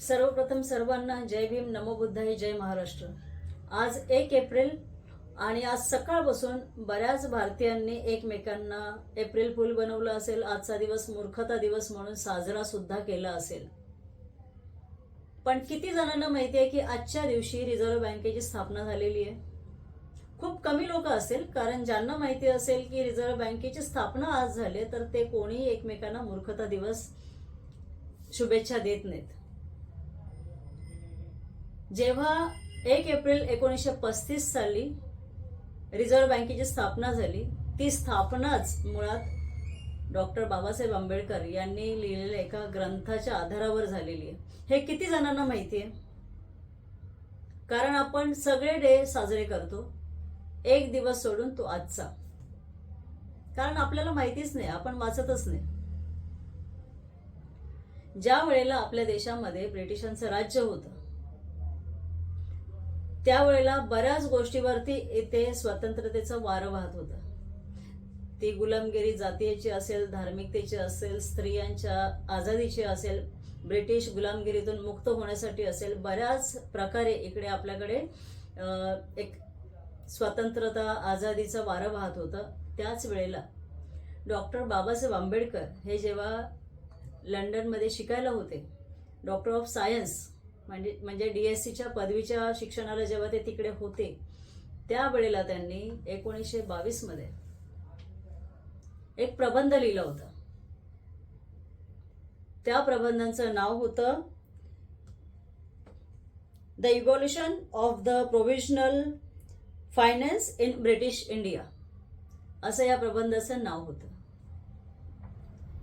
सर्वप्रथम सर्वांना जय भीम नमो बुद्धाय जय महाराष्ट्र. आज एक एप्रिल आणि आज सकाळपासून बऱ्याच भारतीयांनी एकमेकांना एप्रिल फुल बनवलं असेल आजचा दिवस मूर्खता दिवस म्हणून साजरा सुद्धा केला असेल. पण किती जणांना माहिती आहे की आजच्या दिवशी रिझर्व्ह बँकेची स्थापना झालेली आहे. खूप कमी लोक असेल कारण ज्यांना माहिती असेल की रिझर्व्ह बँकेची स्थापना आज झाली तर ते कोणीही एकमेकांना मूर्खता दिवस शुभेच्छा देत नाहीत. जेव्हा एक एप्रिल एकोणीसशे पस्तीस साली रिझर्व्ह बँकेची स्थापना झाली ती स्थापनाच मुळात डॉक्टर बाबासाहेब आंबेडकर यांनी लिहिलेल्या एका ग्रंथाच्या आधारावर झालेली आहे. हे किती जणांना माहिती आहे कारण आपण सगळे डे साजरे करतो. एक दिवस सोडून तो आजचा. कारण आपल्याला माहितीच नाही आपण वाचतच नाही. ज्या वेळेला आपल्या देशामध्ये ब्रिटिशांचं राज्य होतं त्यावेळेला बऱ्याच गोष्टीवरती इथे स्वतंत्रतेचं वारं वाहत होतं. ती गुलामगिरी जातीची असेल धार्मिकतेची असेल स्त्रियांच्या आझादीची असेल ब्रिटिश गुलामगिरीतून मुक्त होण्यासाठी असेल बऱ्याच प्रकारे इकडे आपल्याकडे एक स्वतंत्रता आझादीचं वारं वाहत होतं. त्याच वेळेला डॉक्टर बाबासाहेब आंबेडकर हे जेव्हा लंडनमध्ये शिकायला होते डॉक्टर ऑफ सायन्स म्हणजे म्हणजे डी एस सीच्या पदवीच्या शिक्षणाला जेव्हा ते तिकडे होते त्यावेळेला त्यांनी एकोणीसशे बावीसमध्ये एक प्रबंध लिहिला होता. त्या प्रबंधांचं नाव होतं the evolution of the provisional finance in British India असं या प्रबंधाचं नाव होतं.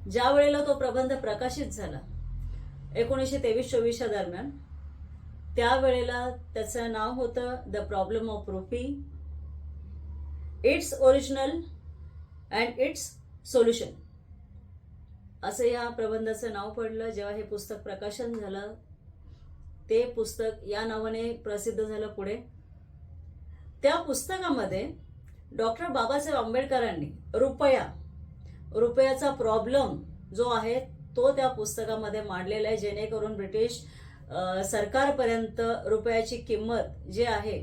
ज्या वेळेला तो प्रबंध प्रकाशित झाला एकोणीसशे तेवीस चोवीसच्या दरम्यान त्यावेळेला त्याचं नाव होतं the problem of rupee its original and its solution असं या प्रबंधाचं नाव पडलं. जेव्हा हे पुस्तक प्रकाशन झालं ते पुस्तक या नावाने प्रसिद्ध झालं पुढे. त्या पुस्तकामध्ये डॉक्टर बाबासाहेब आंबेडकरांनी रुपया रुपयाचा प्रॉब्लेम जो आहे तो त्या पुस्तकामध्ये मांडलेला आहे. जेणेकरून ब्रिटिश सरकारपर्यंत रुपयाची किंमत जी आहे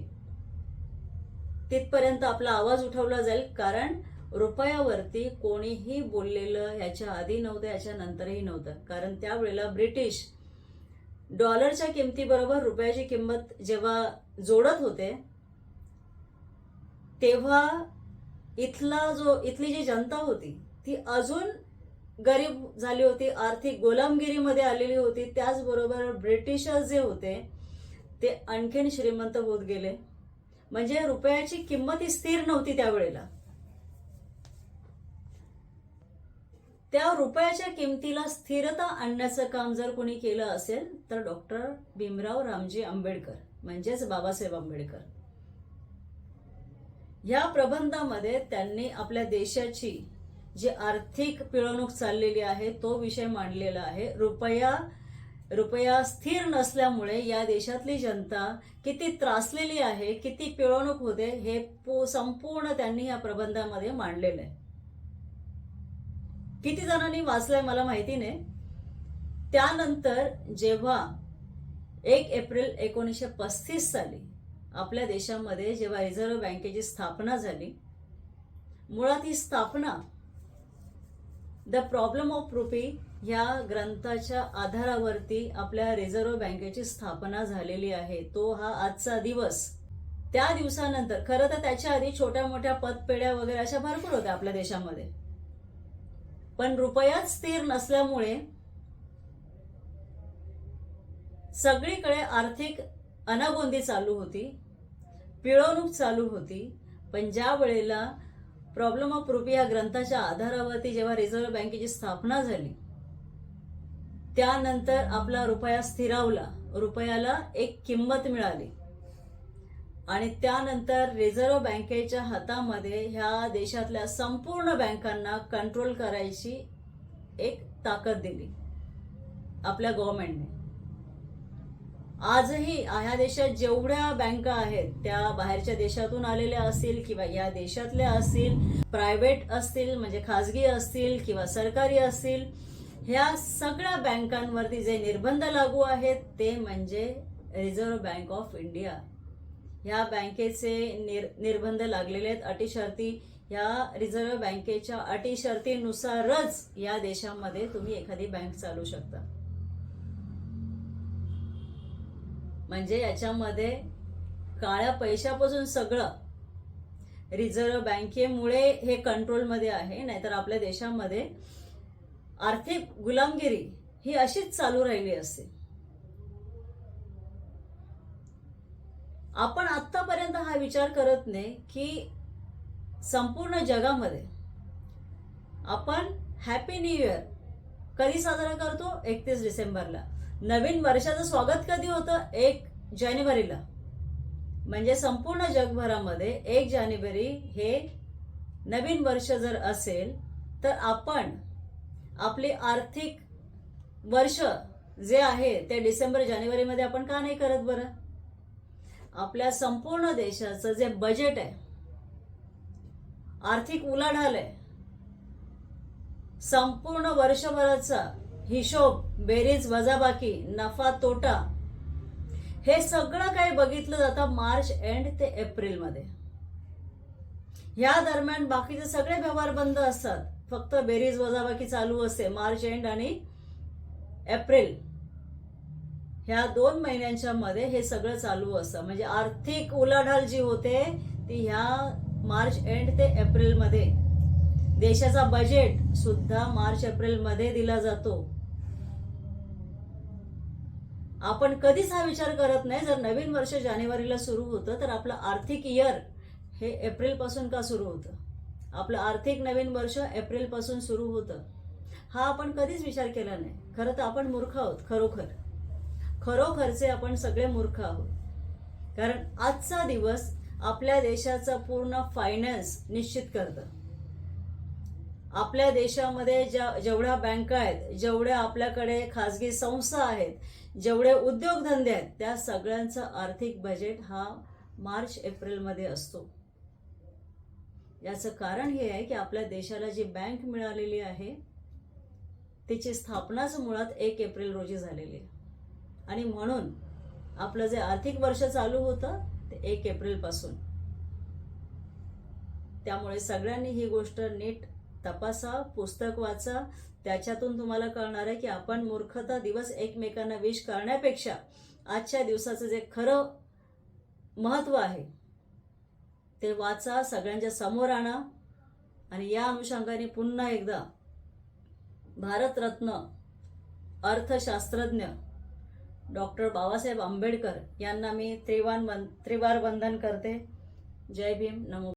तिथपर्यंत आपला आवाज उठवला जाईल कारण रुपयावरती कोणीही बोललेलं ह्याच्या आधी नव्हतं ह्याच्या नंतरही नव्हतं. कारण त्यावेळेला ब्रिटिश डॉलरच्या किमतीबरोबर रुपयाची किंमत जेव्हा जोडत होते तेव्हा इथला जो इथली जी जनता होती ती अजून गरीब झाली होती आर्थिक गुलामगिरीमध्ये आलेली होती त्याचबरोबर ब्रिटिशर जे होते ते आणखीन श्रीमंत होत गेले. म्हणजे रुपयाची किंमत ही स्थिर नव्हती त्यावेळेला. त्या रुपयाच्या किमतीला स्थिरता आणण्याचं काम जर कोणी केलं असेल तर डॉक्टर भीमराव रामजी आंबेडकर म्हणजेच बाबासाहेब आंबेडकर. ह्या प्रबंधामध्ये त्यांनी आपल्या देशाची जी आर्थिक पिळवणूक चाललेली आहे तो विषय मांडलेला आहे. रुपया रुपया स्थिर नसल्यामुळे या देशातली जनता किती त्रासलेली आहे किती पिळवणूक होते हे पू- संपूर्ण त्यांनी या प्रबंधामध्ये मांडलेलं आहे. किती जणांनी वाचलंय मला माहिती नाही. त्यानंतर जेव्हा एक एप्रिल एकोणीसशे पस्तीस साली आपल्या देशामध्ये जेव्हा रिझर्व्ह बँकेची स्थापना झाली मुळात ही स्थापना द प्रॉब्लेम ऑफ रुपी ह्या ग्रंथाच्या आधारावरती आपल्या रिझर्व्ह बँकेची स्थापना झालेली आहे. तो हा आजचा दिवस. त्या दिवसानंतर खरं तर त्याच्या आधी छोट्या मोठ्या पतपेढ्या वगैरे अशा भरपूर होत्या आपल्या देशामध्ये. पण रुपयाच स्थिर नसल्यामुळे सगळीकडे आर्थिक अनागोंदी चालू होती पिळवणूक चालू होती. पण ज्या वेळेला प्रॉब्लेम ऑफ रुपी या ग्रंथाच्या आधारावरती जेव्हा रिझर्व्ह बँकेची स्थापना झाली त्यानंतर आपला रुपया स्थिरावला. रुपयाला एक किंमत मिळाली. आणि त्यानंतर रिझर्व्ह बँकेच्या हातामध्ये ह्या देशातल्या संपूर्ण बँकांना कंट्रोल करायची एक ताकद दिली. आपल्या गव्हर्नमेंटने आजही ह्या देशात जेवढ्या बँका आहेत त्या बाहेरच्या देशातून आलेल्या असतील किंवा या देशातल्या असतील प्रायव्हेट असतील म्हणजे खाजगी असतील किंवा सरकारी असतील ह्या सगळ्या बँकांवरती जे निर्बंध लागू आहेत ते म्हणजे रिझर्व्ह बँक ऑफ इंडिया ह्या बँकेचे निर निर्बंध लागलेले आहेत अटी शर्ती ह्या रिझर्व्ह बँकेच्या अटी शर्तीनुसारच या देशामध्ये तुम्ही एखादी बँक चालू शकता. म्हणजे याच्यामध्ये काळ्या पैशापासून सगळं रिझर्व्ह बँकेमुळे हे कंट्रोलमध्ये आहे नाहीतर आपल्या देशामध्ये आर्थिक गुलामगिरी ही अशीच चालू राहिली असते. आपण आतापर्यंत हा विचार करत नाही की संपूर्ण जगामध्ये आपण हॅपी न्यू इयर कधी साजरा करतो? एकतीस डिसेंबरला. नवीन वर्षाचं स्वागत कधी होतं? एक जानेवारीला. म्हणजे संपूर्ण जगभरामध्ये एक जानेवारी हे नवीन वर्ष जर असेल तर आपण आपली आर्थिक वर्ष जे आहे ते डिसेंबर जानेवारीमध्ये आपण का नाही करत बरं? आपल्या संपूर्ण देशाचं जे बजेट आहे आर्थिक उलाढाल आहे संपूर्ण वर्षभराचा हिशोब बेरीज वजाबाकी नफा तोटा हे सगळं काही बघितलं जातं मार्च एंड ते एप्रिलमध्ये. ह्या दरम्यान बाकीचे सगळे व्यवहार बंद असतात. फक्त बेरीज वजाबाकी चालू असते. मार्च एंड आणि एप्रिल ह्या दोन महिन्यांच्या मध्ये हे सगळं चालू असतं. म्हणजे आर्थिक उलाढाल जी होते ती ह्या मार्च एंड ते एप्रिलमध्ये. देशाचा बजेट सुद्धा मार्च एप्रिलमध्ये दिला जातो. आपण कधीच हा विचार करत नाही. जर नवीन वर्ष जानेवारीला सुरू होतं तर आपलं आर्थिक इयर हे एप्रिलपासून का सुरू होतं? आपलं आर्थिक नवीन वर्ष एप्रिलपासून सुरू होतं. हा आपण कधीच विचार केला नाही. खरं तर आपण मूर्ख आहोत खरोखर. खरोखरचे आपण सगळे मूर्ख आहोत. कारण आजचा दिवस आपल्या देशाचा पूर्ण फायनान्स निश्चित करतं. आपल्या देशामध्ये ज्या जेवढ्या बँका आहेत जेवढ्या आपल्याकडे खाजगी संस्था आहेत जेवढे उद्योगधंदे आहेत त्या सगळ्यांचं आर्थिक बजेट हा मार्च एप्रिलमध्ये असतो. याचं कारण हे आहे की आपल्या देशाला जी बँक मिळालेली आहे तिची स्थापनाच मुळात एक एप्रिल रोजी झालेली आहे. आणि म्हणून आपलं जे आर्थिक वर्ष चालू होतं ते एक एप्रिलपासून त्यामुळे सगळ्यांनी ही गोष्ट नीट तपासा पुस्तक वाचा. त्याच्यातून तुम्हाला कळणार आहे की आपण मूर्खता दिवस एकमेकांना विश करण्यापेक्षा आजच्या दिवसाचं जे खरं महत्त्व आहे ते वाचा सगळ्यांच्या समोर आणा. आणि या अनुषंगाने पुन्हा एकदा भारतरत्न अर्थशास्त्रज्ञ डॉक्टर बाबासाहेब आंबेडकर यांना मी त्रिवान वन त्रिवार वंदन करते. जय भीम. नमो